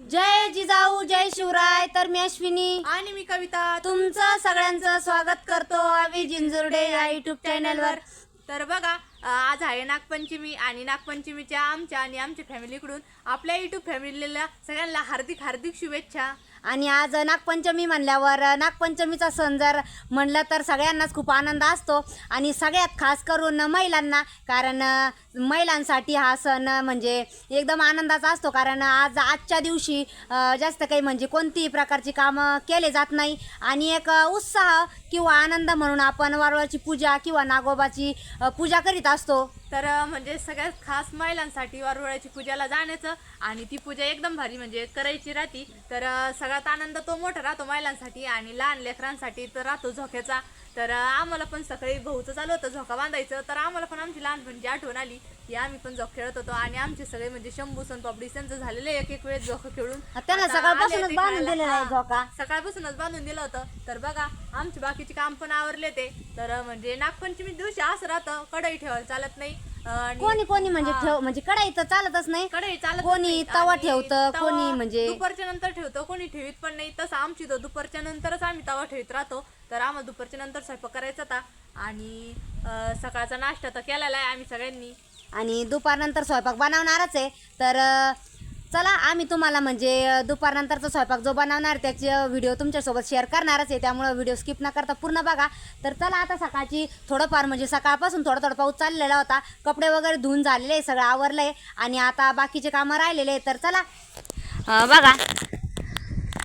जय जिजाऊ जय शिवराय. तर मी अश्विनी. आणि मी कविता. तुमचं सगळ्यांचं स्वागत करतो आम्ही जिंजुर्डे या युट्यूब चॅनलवर तर बघा आज आहे नागपंचमी आणि नागपंचमीच्या आमच्या आणि आमच्या फॅमिलीकडून आपल्या युट्यूब फॅमिलीला सगळ्यांना हार्दिक हार्दिक शुभेच्छा. आणि आज नागपंचमी म्हणल्यावर नागपंचमीचा सण जर म्हणलं तर सगळ्यांनाच खूप आनंद असतो. आणि सगळ्यात खास करून महिलांना कारण महिलांसाठी हा सण म्हणजे एकदम आनंदाचा असतो. कारण आज आजच्या दिवशी जास्त काही म्हणजे कोणतीही प्रकारची कामं केले जात नाही. आणि एक उत्साह किंवा आनंद म्हणून आपण वारुळाची पूजा किंवा नागोबाची पूजा करीत असतो. तर म्हणजे सगळ्यात खास महिलांसाठी वारुळाची पूजाला जाण्याचं आणि ती पूजा एकदम भारी म्हणजे करायची राहती. तर सगळ्यात आनंद तो मोठा राहतो महिलांसाठी आणि लहान लेकरांसाठी तर राहतो झोक्याचा. तर आम्हाला पण सकाळी भाऊचं चालू होतं झोका बांधायचं. तर आम्हाला पण आमची लहानपणीची आठवण आली. की आम्ही पण झोक खेळत होतो आणि आमचे सगळे म्हणजे शंभू सन पापडी त्यांचं झालेलं एक एक वेळेस झोका खेळून त्यांना आता सकाळपासूनच ते बांधून खेळायला. दिलेला आहे हा. झोका. सकाळपासूनच बांधून दिलं होतं तर बघा आमचे बाकीचे काम पण आवरले ते तर म्हणजे नागपंचमी दिवशी असं राहतं कढई ठेवायला चालत नाही आणि कोणी कोणी म्हणजे हा. ठेव म्हणजे कढई तर चालतच नाही कढई चालत कोणी नाही. तवा आणि ठेवतं, तवा कोणी म्हणजे- दुपारच्या नंतर ठेवतं कोणी ठेवीत पण नाही तसं आमची तो दुपारच्या नंतरच आम्ही तवा ठेवीत राहतो तर आम्हाला दुपारच्या नंतर स्वयंपाक करायचा होता आणि अं, सकाळचा नाश्ता तर केलेला आहे आम्ही सगळ्यांनी आणि दुपारनंतर स्वयंपाक बनवणारच आहे. तर चला आम्ही तुम्हाला म्हणजे दुपारनंतरचा स्वयंपाक जो बनवणार त्याचे व्हिडिओ तुमच्यासोबत शेअर करणारच आहे. त्यामुळं व्हिडिओ स्किप न करता पूर्ण बघा. तर चला आता सकाळची थोडंफार म्हणजे सकाळपासून थोडा थोडा पाऊस चाललेला होता. कपडे वगैरे धुवून झालेले आहे, सगळं आवरलं आहे. आणि आता बाकीचे कामं राहिलेले आहे तर चला. बघा.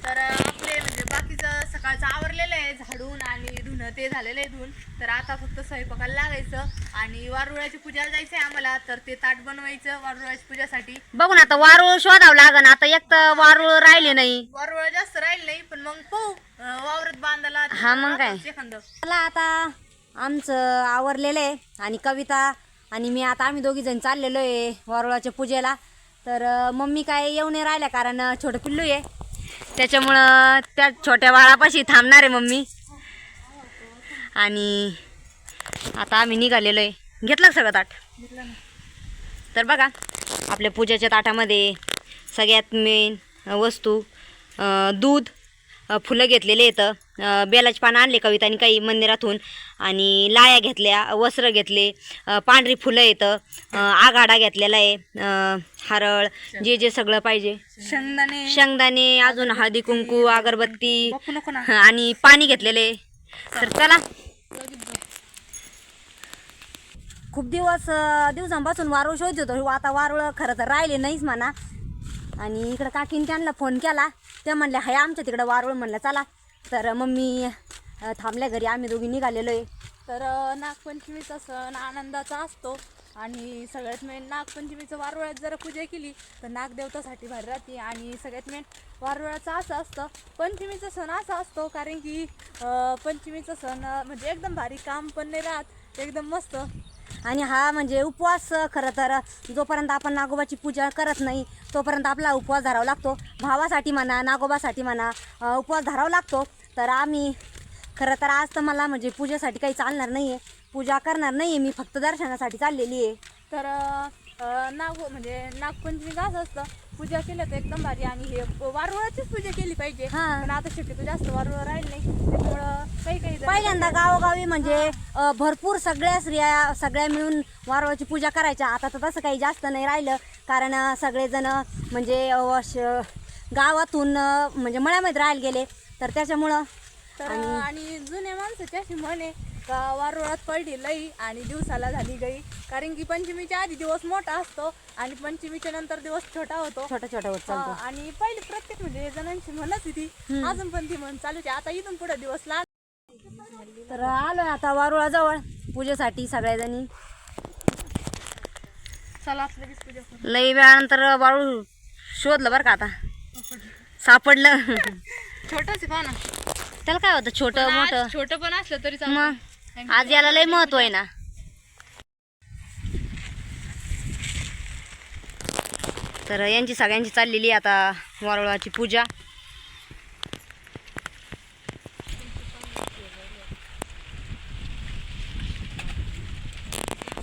तर आपले म्हणजे बाकीचं सकाळचं आवरलेलं आहे झाडून आणि धुणं ते झालेलं आहे धुवून तर आता फक्त स्वयंपाकाला लागायचं आणि वारुळाची पूजाला जायचं आहे आम्हाला तर ते ताट बनवायचं वारुळाची पूजासाठी. बघून आता वारूळ शोधावं लागन. आता एक तर वारूळ राहिले नाही. वारुळ जास्त राहील नाही पण मग पाहू अं, वावरात बांधायला हा, मग काय? एखादं चला आता आमचं आवरलेलं आहे आणि कविता आणि मी आता आम्ही दोघी जण चाललेलो आहे वारुळाच्या पूजेला. तर अं, मम्मी काय येऊ नाही राहिल्या कारण अं, छोटं पिल्लू आहे. त्याच्यामुळं त्या छोट्या बाळापाशी थांबणार आहे मम्मी. आणि आता आम्ही निघालेलो आहे. घेतलं सगळं ताट? तर बघा आपल्या पूजेच्या ताटामध्ये सगळ्यात मेन वस्तू दूध फुलं घेतलेले येतं बेलाची बेलाचे पानं आणले कवितानी काही मंदिरातून. आणि लाया घेतल्या वस्त्र घेतले पांढरी फुलं येतं आघाडा घेतलेला आहे हरळ जे जे सगळं पाहिजे. शेंगदाणे. शेंगदाणे अजून हळदी कुंकू अगरबत्ती आणि पाणी घेतलेले तर चला. खूप दिवस दिवसांपासून वारूळ शोधत होतो. आता वारुळ खरं तर राहिले नाहीच म्हणा. आणि इकडं काकीन त्यांना फोन केला. ते म्हणले हाय आमच्या तिकडं वारुळ. म्हणलं चला. तर मम्मी थांबल्या घरी. आम्ही दोघी निघालेलो आहे तर नागपंचमीचा सण आनंदाचा असतो. आणि सगळ्यात मेन नागपंचमीचं वारुळात जर पूजा केली तर नागदेवतासाठी भारी राहते. आणि सगळ्यात मेन वारुळाचं असं असतं पंचमीचा सण असा असतो. कारण की पंचमीचा सण म्हणजे एकदम भारी काम पण नाही राहत एकदम मस्त. आणि हा म्हणजे उपवास खरं तर जोपर्यंत आपण नागोबाची पूजा करत नाही तोपर्यंत आपला उपवास धरावा लागतो. भावासाठी म्हणा नागोबासाठी म्हणा उपवास धरावा लागतो. तर आम्ही खरं तर आज तर मला म्हणजे पूजेसाठी काही चालणार नाही आहे पूजा करणार नाही आहे मी फक्त दर्शनासाठी चाललेली आहे. तर नाग म्हणजे नागपंचमीचं असं असतं. पूजा केलं तर एकदम भारी आणि हे वारुळाचीच पूजा केली पाहिजे. हा. पण आता शक्यतो जास्त वारुळ राहील नाही. त्यामुळं काही काही पहिल्यांदा गावोगावी म्हणजे भरपूर सगळ्या स्त्रिया सगळ्या मिळून वारवाची पूजा करायच्या. आता तर तसं काही जास्त नाही राहिलं. कारण सगळेजण म्हणजे गावातून म्हणजे मळ्यामध्ये राहायला गेले. तर त्याच्यामुळं तर आणि जुन्या माणसाची अशी म्हण आहे का वारुळात पडली लई आणि दिवसाला झाली गई. कारण की पंचमीच्या आधी दिवस मोठा असतो आणि पंचमीच्या नंतर दिवस छोटा होतो. छोटा छोटा होत हा, चालतो आणि पहिले प्रत्येक म्हणजे जणांची म्हणत होती. अजून पण ती म्हण चालूच आहे. आता इथून पुढे दिवस लहान तर आलोय आता वारुळाजवळ पूजेसाठी सगळ्याजणी. चला आपलं वीस पूजा करू. लई वेळानंतर वाळू शोधलं बरं का आता. सापडलं. छोटंच आहे पहा ना त्याला काय होतं? छोटं मोठं? छोटं पण असलं तरी मग आज याला लय महत्त्व आहे ना. तर यांची सगळ्यांची चाललेली आता वारुळाची पूजा.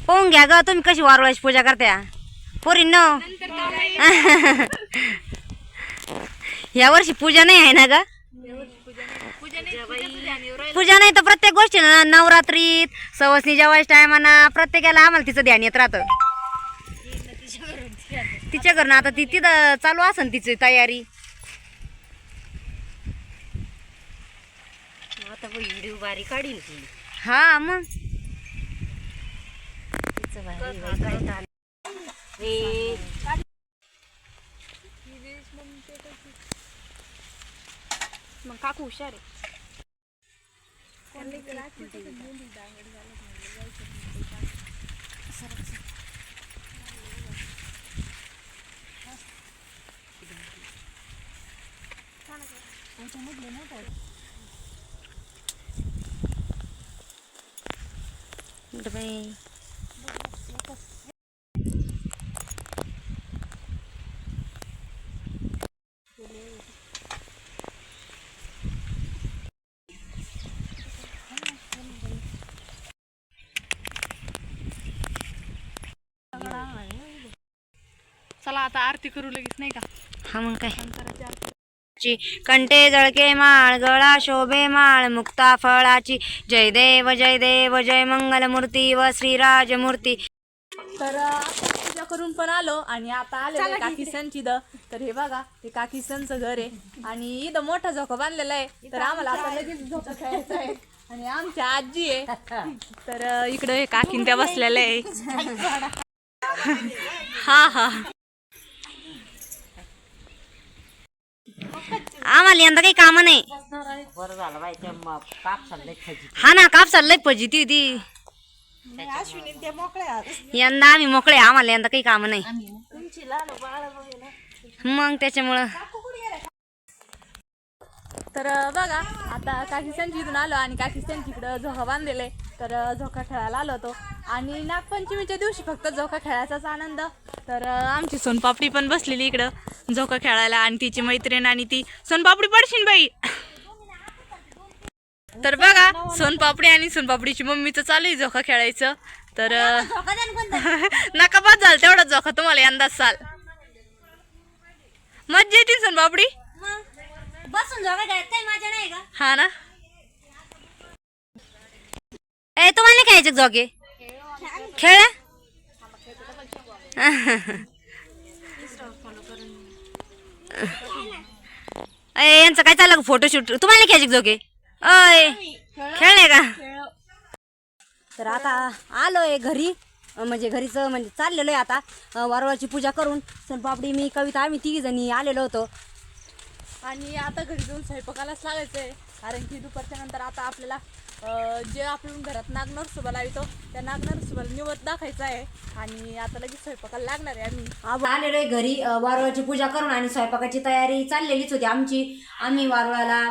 पाहून घ्या ग तुम्ही कशी वारुळाची पूजा करत्या? पोरी न. या वर्षी पूजा नाही आहे ना ग पूजा नाही पूजाचं ध्यान येऊ राहिलं. पूजा नाही तर प्रत्येक गोष्टी ना नवरात्रीत सवसनी जेवायच्या टायमाना प्रत्येकाला आम्हाला तिचं ध्यान येत राहतं. तिच्या घरनं आता ती तिथं चालू असन तिची तयारी. आता व्हिडिओ बारी काढील ती. हा मग. तिचं भारी मग काकू हुशार आहे. बाई चला आता आरती करू लगेच नाही का? हा मग काय? शंकराची आरती. ची कंठे जळके माळ गळा शोभे माळ मुक्ता फळाची. जय देव जय देव जय मंगल मूर्ती व श्रीराज मूर्ती तर आपण पूजा करून पण आलो आणि आता आलेलो काकी सणची द तर हे बघा हे काकी सणचं घर आहे. आणि इथं मोठा झोका बांधलेला आहे. तर आम्हाला आता लगेच झोका खेळायचा आहे. आणि आमच्या आजी आहे. तर इकडं हे काकीन त्या बसलेल्या आहे. हा हा. आम्हाला यंदा काही काम नाही. बरं झालं बाई त्या हा ना काप चाललंय पजी ती. यंदा आम्ही मोकळे आम्हाला यंदा काही काम नाही. मग त्याच्यामुळं. तर बघा आता काकीस्तानची इथून आलो आणि काकीस्तानची इकडं झोका बांधलेला. आहे तर झोका खेळायला आलो होतो. आणि नागपंचमीच्या दिवशी फक्त झोका खेळायचाच आनंद. तर आमची सोनपापडी पण बसलेली इकडं झोका खेळायला. आणि तिची मैत्रीण आणि ती सोनपापडी पडशील बाई. तर बघा सोनपापडी आणि सोनपापडीची मम्मीचं चालू आहे झोका खेळायचं. तर नका बाद झालं तेवढा झोका तुम्हाला यंदाच चाल. मज्जा येते सोनपापडी. बसून काही माझ्या नाही का? हा ना ए तुम्हाला नाही खेळायचे जोगे खेळ. ए यांचं काय चाललं फोटोशूट तुम्हाला नाही खेळायचे जोगे अय खेळले का? तर आता आलोय घरी. म्हणजे घरीच म्हणजे चाललेलो आहे आता वारवाची पूजा करून. सोनपापडी मी कविता आम्ही तिघी जणी आलेलो होतो. आणि आता घरी जाऊन स्वयंपाकालाच लागायचं आहे कारण की दुपारच्या नंतर आता आपल्याला जे आपण घरात नाग नरसोबा त्या नागनरसोबाला निवत दाखायचा आहे. आणि आता लगेच स्वयंपाकाला लागणार आहे आम्ही. आपण आलेलो आहे घरी. वारुळाची पूजा करून आणि स्वयंपाकाची तयारी चाललेलीच होती आमची. आम्ही वारुळाला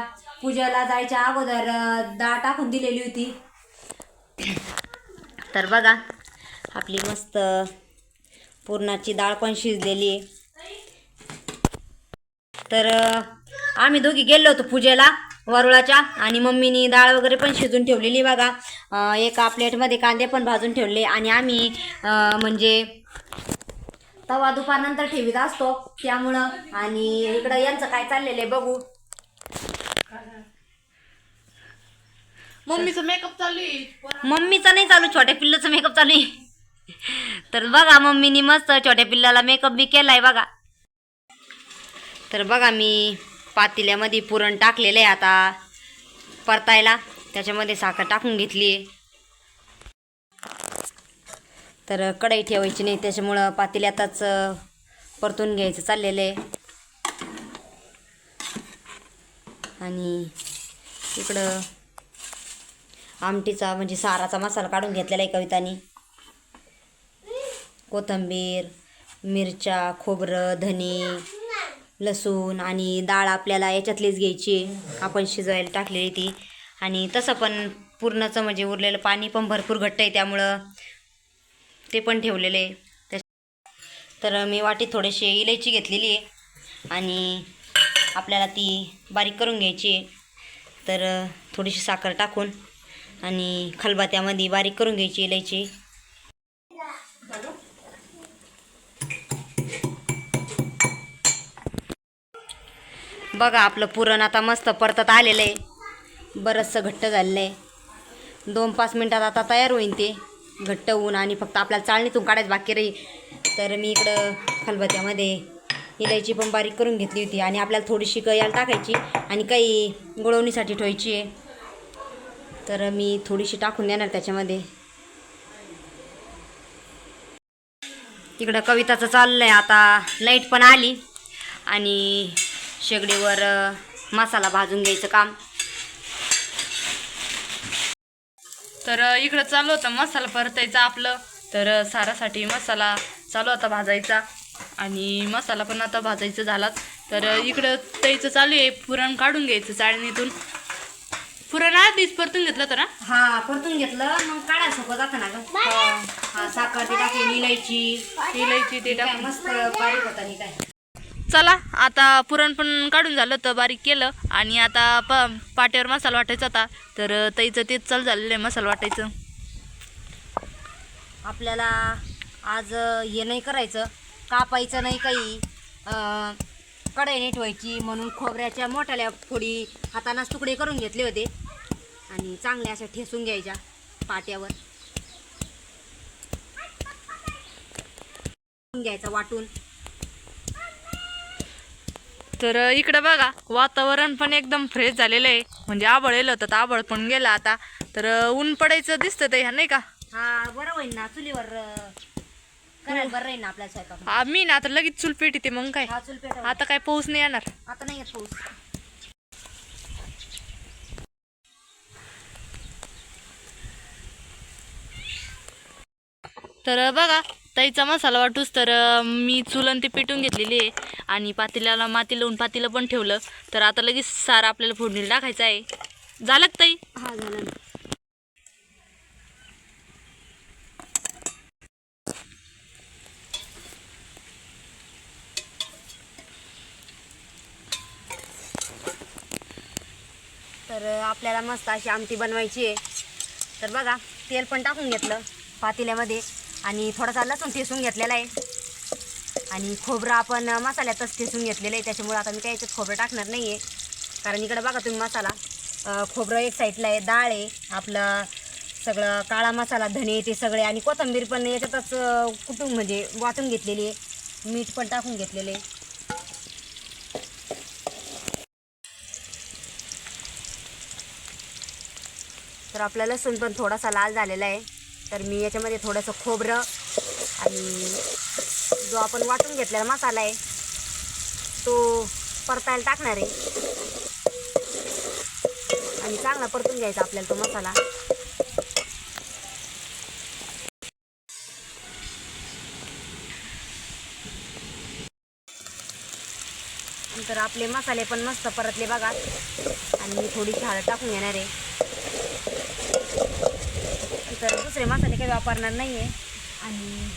पूजेला जायच्या अगोदर दाळ डाळ टाकून दिलेली होती. तर बघा आपली मस्त पुरणाची डाळ पण शिजलेली आहे. तर आम्ही दोघी गेलो होतो पूजेला. वरुळाच्या आणि मम्मीनी डाळ वगैरे पण शिजून ठेवलेली बघा. एका प्लेटमध्ये कांदे पण भाजून ठेवले आणि आम्ही म्हणजे तवा दुपारनंतर ठेवीत असतो. त्यामुळं आणि इकडं यांचं काय चाललेलं आहे बघू. मम्मीचं मेकअप चालू आहे. मम्मीचा नाही चालू छोट्या पिल्लाचा मेकअप चालू आहे. तर बघा मम्मीनी मस्त छोट्या पिल्लाला मेकअप बी केलाय बघा. तर बघा मी पातेल्यामध्ये पुरण टाकलेलं आहे आता. परतायला. त्याच्यामध्ये साखर टाकून घेतली. आहे तर कढई ठेवायची नाही त्याच्यामुळं पातेल्यातच परतून घ्यायचं चाललेलं आहे. आणि इकडं आमटीचा म्हणजे साराचा मसाला काढून घेतलेला आहे कवितानी. कोथिंबीर मिरच्या खोबरं धने. लसूण आणि डाळ आपल्याला याच्यातलीच घ्यायची. आहे. आपण शिजवायला टाकलेली ती. आणि तसं पण पूर्णचं म्हणजे उरलेलं पाणी पण भरपूर घट्ट आहे त्यामुळं ते पण ठेवलेलं आहे. त्या तर मी वाटी थोडेसे इलायची घेतलेली आहे. आणि आपल्याला ती बारीक करून घ्यायची आहे. तर थोडीशी साखर टाकून आणि खलबात्यामध्ये बारीक करून घ्यायची इलायची. बघा आपलं पुरण आता मस्त परतत आलेलं आहे. बरंचसं घट्ट झालेलं आहे. दोन पाच मिनटात आता तयार होईल ते. घट्ट होऊन आणि फक्त आपल्याला चाळणीतून काढायचं बाकी राहील. तर मी इकडं खलबत्यामध्ये इलायची पण बारीक करून घेतली होती आणि आपल्याला थोडीशी याला टाकायची आणि काही गुळवणीसाठी ठेवायची आहे. तर मी थोडीशी टाकून देणार त्याच्यामध्ये. इकडं कविताचं चाललं आहे आता लाइट पण आली आणि शेगडीवर मसाला भाजून घ्यायचं काम. तर इकडं चालू होतं मसाला परतायचा आपलं. तर सारासाठी मसाला चालू होता भाजायचा. आणि मसाला पण आता भाजायचा झालाच. तर इकडं त्याचं चालू आहे. पुरण काढून घ्यायचं चाळणीतून. पुरण आधीच परतून घेतलं ना? हा परतून घेतलं. मग काढायला सोपं जातं ना ग. हा साखर ते टाकून इलायची. इलायची ते टाकून मस्त बारीक होता नाही काय. चला आता पुरण पण काढून झालं तर बारीक केलं. आणि आता प पाट्यावर मसाला वाटायचा होता. तर अ, तेच चालू झालेलं आहे मसाला वाटायचं. आपल्याला आज हे नाही करायचं. कापायचं नाही काही. कढईने ठेवायची. म्हणून खोबऱ्याच्या मोठ्याल्या फोडी हातानाच तुकडे करून घेतले होते. आणि चांगल्या अशा ठेसून घ्यायच्या पाट्यावर. घ्यायचा वाटून. तर इकडं बघा वातावरण पण एकदम फ्रेश झालेलं आहे. म्हणजे आबळ येलं होतं तर आबळ पण गेलं आता. तर ऊन पडायचं दिसतं ते ह्या नाही का? हा बरं होईल ना चुलीवर अ, करायला बरं राहील ना आपल्याला स्वयंपाक. हा, मी ना आता लगेच चूल पेटी ते मग काय? हा चुल पेटव आता काय पाऊस नाही येणार. आता नाही येत पाऊस. तर बघा ताईचा मसाला वाटूस तर मी चुलन ते पेटून घेतलेली आहे. आणि पातेल्याला माती लावून पातेलं पण ठेवलं. तर आता लगेच सार आपल्याला फोडणीला टाकायचं आहे. झालं का ताई? हा झालं तर आपल्याला मस्त अशी आमटी बनवायची आहे. तर बघा तेल पण टाकून घेतलं पातेल्यामध्ये. आणि थोडासा लसूण ठेसून घेतलेला आहे. आणि खोबरं आपण मसाल्यातच ठेसून घेतलेलं आहे. त्याच्यामुळे आता मी काय याच्यात खोबरं टाकणार नाही आहे कारण इकडं बघा तुम्ही मसाला. खोबरं एक साईडला आहे डाळ आहे. आपलं सगळं काळा मसाला धने ते सगळे आणि कोथिंबीर पण याच्यातच कुटुंब कुटून म्हणजे वाटून घेतलेली आहे. मीठ पण टाकून घेतलेले आहे. तर आपला लसूण पण थोडासा लाल झालेला आहे. तर मी याच्यामध्ये थोडंसं खोबरं आणि जो आपण वाटून घेतलेला मसाला आहे तो परतायला टाकणार आहे. आणि चांगला परतून घ्यायचा आपल्याला तो मसाला. तर आपले मसाले पण मस्त परतले बघा. आणि मी थोडी हळद टाकून घेणार आहे. तर दुसरे मसाले काही वापरणार नाही आहे आणि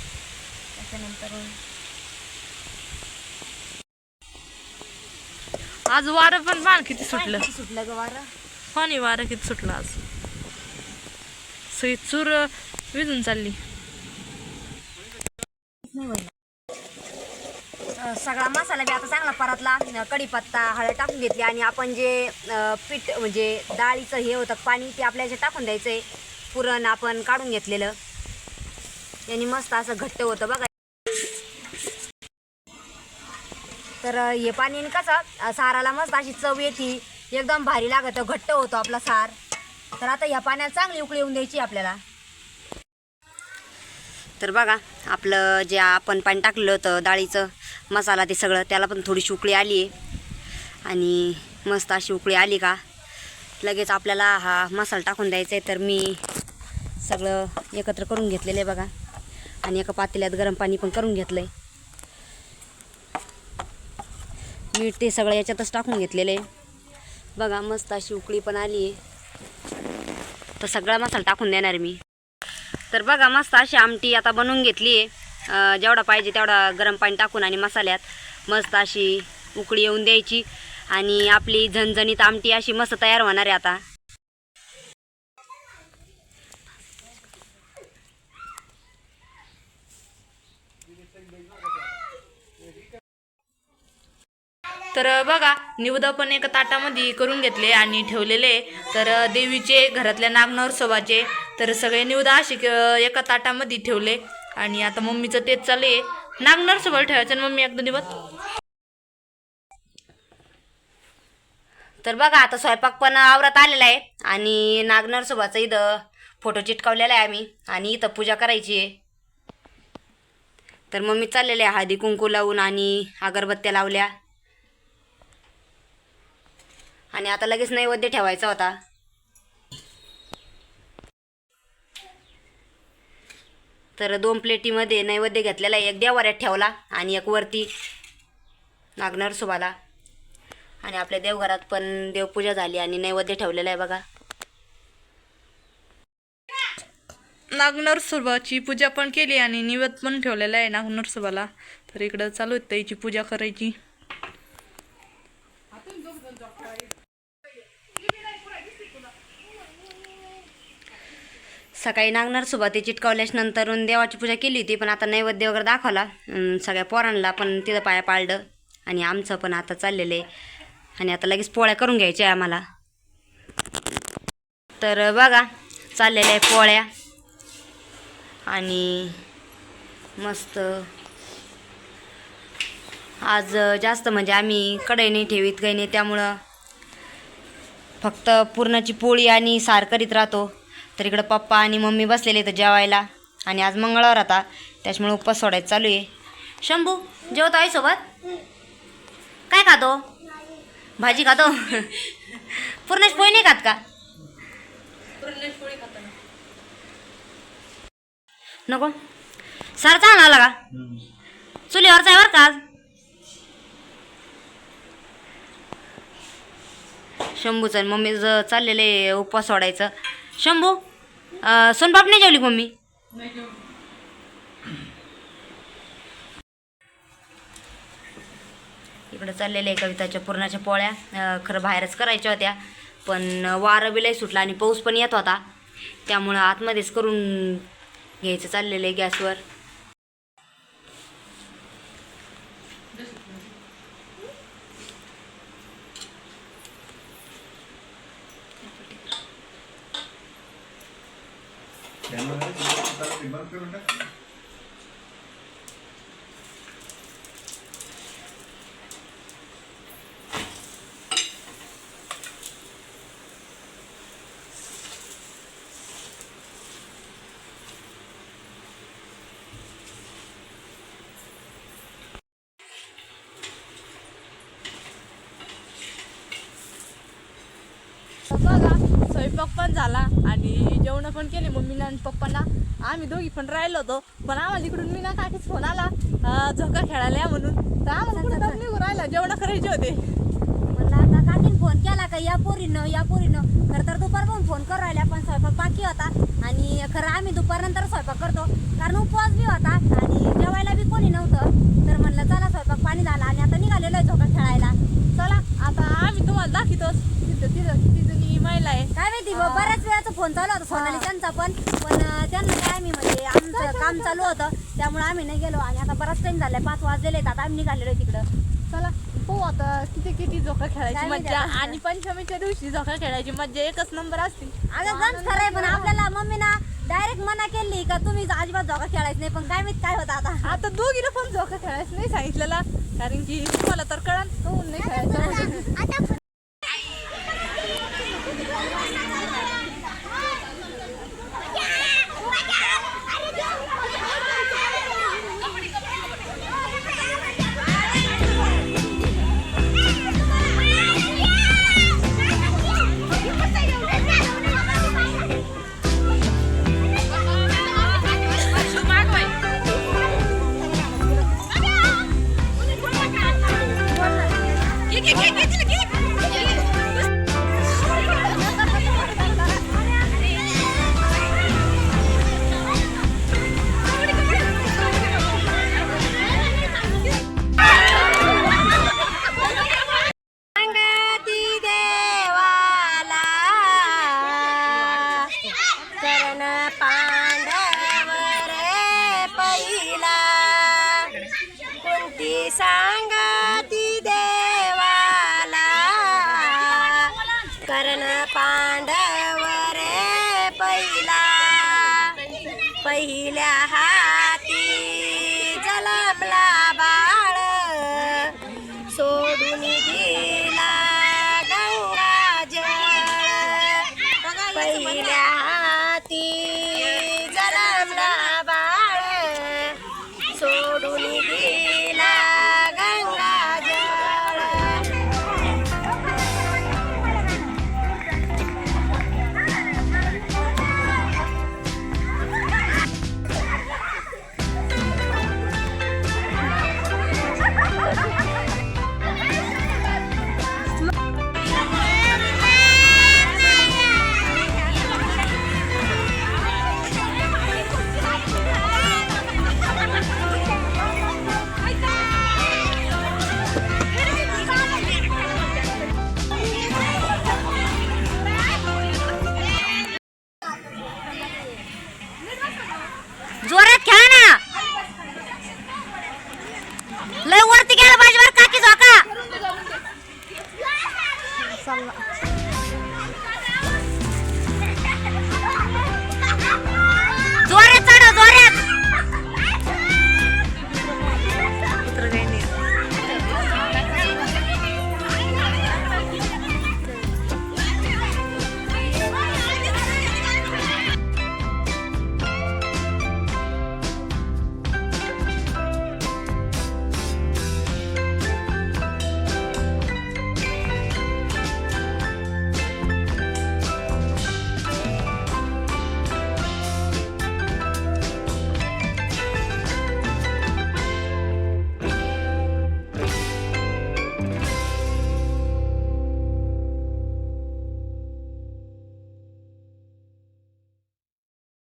त्याच्यानंतर आज वारं पण पान किती सुटलं. सुटलं ग वारं. पाणी वारं किती सुटलं आज. सगळी चूर विजून चालली. सगळा मसाला बी आता चांगला परतला. कढीपत्ता हळद टाकून घेतली आणि आपण जे पीठ म्हणजे डाळीचं हे होतं पाणी ते आपल्या याच्यात टाकून द्यायचं आहे पुरण आपण काढून घेतलेलं. यांनी मस्त असं घट्ट होतं बघा. तर हे पाणी कसं साराला मस्त अशी चव येते. एकदम भारी लागतं घट्ट होतो आपला सार. तर आता ह्या पाण्याला चांगली उकळी येऊन द्यायची आपल्याला. तर बघा आपलं जे आपण पाणी टाकलं होतं डाळीचं मसाला ते सगळं त्याला पण थोडीशी उकळी आली आहे. आणि मस्त अशी उकळी आली का लगेच आपल्याला हा मसाला टाकून द्यायचा आहे. तर मी सगळं एकत्र करून घेतलेलं आहे बघा. आणि एका पातेल्यात गरम पाणी पण करून घेतलं आहे मीठ ते सगळं याच्यातच टाकून घेतलेलं आहे बघा मस्त अशी उकळी पण आली आहे. तर सगळा मसाला टाकून देणार आहे मी. तर बघा मस्त अशी आमटी आता बनवून घेतली आहे. जेवढा पाहिजे तेवढा गरम पाणी टाकून आणि मसाल्यात मस्त अशी उकळी येऊन द्यायची. आणि आपली झणझणीत आमटी अशी मस्त तयार होणार आहे आता. तर बघा निवद पण एका ताटामध्ये करून घेतले आणि ठेवलेले. तर देवीचे घरातल्या नागनरसोबाचे तर सगळे निवद असे क- एका ताटामध्ये ठेवले. आणि आता मम्मीचं तेच चालू आहे. नागनरसोबाला ठेवायचं ना मम्मी एकदा दिवस? तर बघा आता स्वयंपाक पण आवरात आलेला आहे. आणि नागनरसोबाचा इथं फोटो चिटकावलेला आहे आम्ही. आणि इथं पूजा करायची आहे. तर मम्मी चाललेले आहे हळदी कुंकू लावून आणि अगरबत्त्या लावल्या. आणि आता लगेच नैवेद्य ठेवायचा होता. तर दोन प्लेटीमध्ये नैवेद्य घेतलेला आहे. एक देवाऱ्यात ठेवला आणि एक वरती नागनरसोबाला आणि आपल्या देवघरात पण देवपूजा झाली आणि नैवेद्य ठेवलेला आहे बघा. नागनरसोबाची पूजा पण केली आणि निवेद पण ठेवलेला आहे नागनरसोबाला तर इकडं चालू आहे त्याची पूजा करायची. सकाळी नागणार सुभाती ते देवाची पूजा केली होती पण आता नैवेद्य वगैरे दाखवला. सगळ्या पोरांना पण तिथं पाया पाळलं आणि आमचं पण आता चाललेलं आहे. आणि आता लगेच पोळ्या करून घ्यायच्या आहे आम्हाला. तर बघा चाललेल्या आहे पोळ्या. आणि मस्त. आज जास्त म्हणजे आम्ही कढई नाही ठेवीत काही नाही. त्यामुळं फक्त पुरणाची पोळी आणि सार करीत राहतो. तर इकडं पप्पा आणि मम्मी बसलेले तर जेवायला. आणि आज मंगळवार आता त्याच्यामुळे उपवास सोडायचं चालू आहे. शंभू जेवतो आई सोबत काय खातो? भाजी खातो? पुरणाची पोळी नाही खात का? नको. सार चांगला आला का? चुलीवरचा आहे बरं का आज? शंभूचं आणि मम्मीचं चाललेलं आहे उपवास सोडायचं. शंभू अं, सोनपाप नाही जेवली मम्मी? इकडं चाललेल्या आहे कविताच्या पुरणाच्या पोळ्या. खरं बाहेरच करायच्या होत्या पण वारं बिलाही सुटला आणि पाऊस पण येत होता. त्यामुळं आतमध्येच करून घ्यायचं चाललेलं आहे गॅसवर. ¿Estás filmando pero no? स्वयंपाक पण झाला आणि जेवणं पण केले मम्मीना आणि पप्पांना. आम्ही दोघी पण राहिलो होतो पण आम्हाला इकडून मी ना काकीच फोन आला झोका खेळायला या म्हणून. तर आम्हाला निघून राहिला जेवणं करायचे होते. म्हणलं आता काकीन फोन केला का? या पोरीनं या पोरीनं. खरं तर दुपार पण फोन करू राहिल्या पण स्वयंपाक बाकी होता. आणि खरं आम्ही दुपारनंतर स्वयंपाक करतो कारण उपवास बी होता आणि जेवायला बी कोणी नव्हतं. तर म्हणलं चला स्वयंपाक पाणी झाला आणि आता निघालेलो आहे झोका खेळायला. चला आता आम्ही तुम्हाला दाखवतोच तिथं तिथं किती जणी महिला आहे. काय माहिती ब- बऱ्याच वेळाचा फोन चालू होता सोनाली त्यांचा पण. पण अं, त्यांना काय आम्ही म्हणजे आमचं काम चालू होतं. त्यामुळे आम्ही नाही गेलो आणि आता बराच टाइम झालाय पाच वाजलेले आहेत. आता आम्ही निघालेलो आहे तिकडं. चला हो आता किती किती झोका खेळायची काय माहिती मज्जा. आता. आणि पंचमीच्या दिवशी झोका खेळायची मज्जा एकच नंबर असते. अगं गंज खरंय पण आपल्याला मम्मीना डायरेक्ट मना केली का तुम्ही अजिबात जोगा खेळायचं नाही. पण काय माहीत काय होतं आता. आता दोघीला पण झोका खेळायचं नाही सांगितलेला. कारण की तुम्हाला तर कळण तो हो, नाही खेळायचं कर्ण पांडव रे पहिला पहिल्या हा